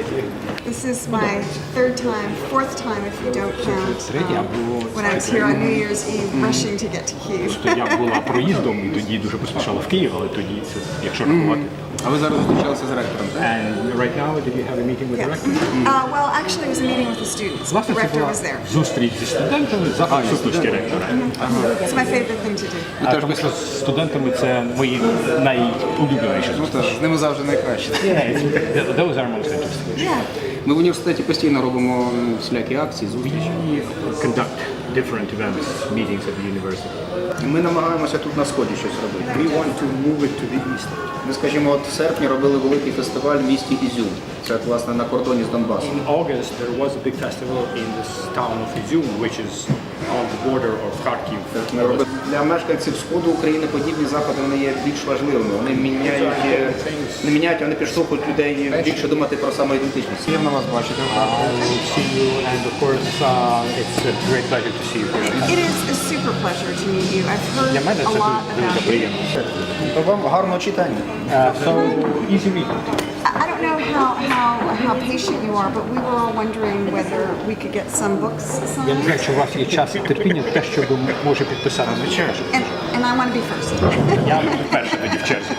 This is my third time, fourth time if you don't count. Третій um, або when I was here on New Year's Eve, rushing to get to Kyiv. То я була проїздом і тоді дуже поспішала в Київ, але тоді це, якщо рахувати. А ви зараз зустрічалися з ректором, так? And right now, did you have a meeting with the Yes. rector? Uh, well, actually, it was a meeting with the students. The Власне, це rector була was there. зустріч зі студентами за присутності ректора. It's my favorite thing to do. А тому що з студентами це мої найулюбленіші Ну так, з ними завжди найкраще. Yeah, it's- those are most interesting. Yeah. Ми в університеті постійно робимо м, всілякі акції, зустрічі. Different events, meetings at the university. Ми намагаємося тут на сході щось робити. We want to move it to the east. Ми, скажімо, от в серпні робили великий фестиваль в місті Ізюм. Це власне на кордоні з Донбасом. In August, there was a big festival in this town of Izum, which is on the border of Kharkiv. Ми робили для мешканців сходу України подібні заходи вони є більш важливими. Вони міняють е, не міняють, вони підштовхують людей більше думати про самоідентичність. Приємно вас бачити. See you, and of course, uh, it's a great pleasure to see you here. It is a super pleasure to meet you. I've heard Для мене a це lot дуже about you. приємно. То вам гарного читання. Uh, so, easy reading. I I don't know how, how, how patient you are, but we were all wondering whether we could get some books Я не знаю, signed. чи у вас є час і терпіння, те, що ви може підписати. Звичайно. And, and I want to be first. Я буду перший тоді в черзі.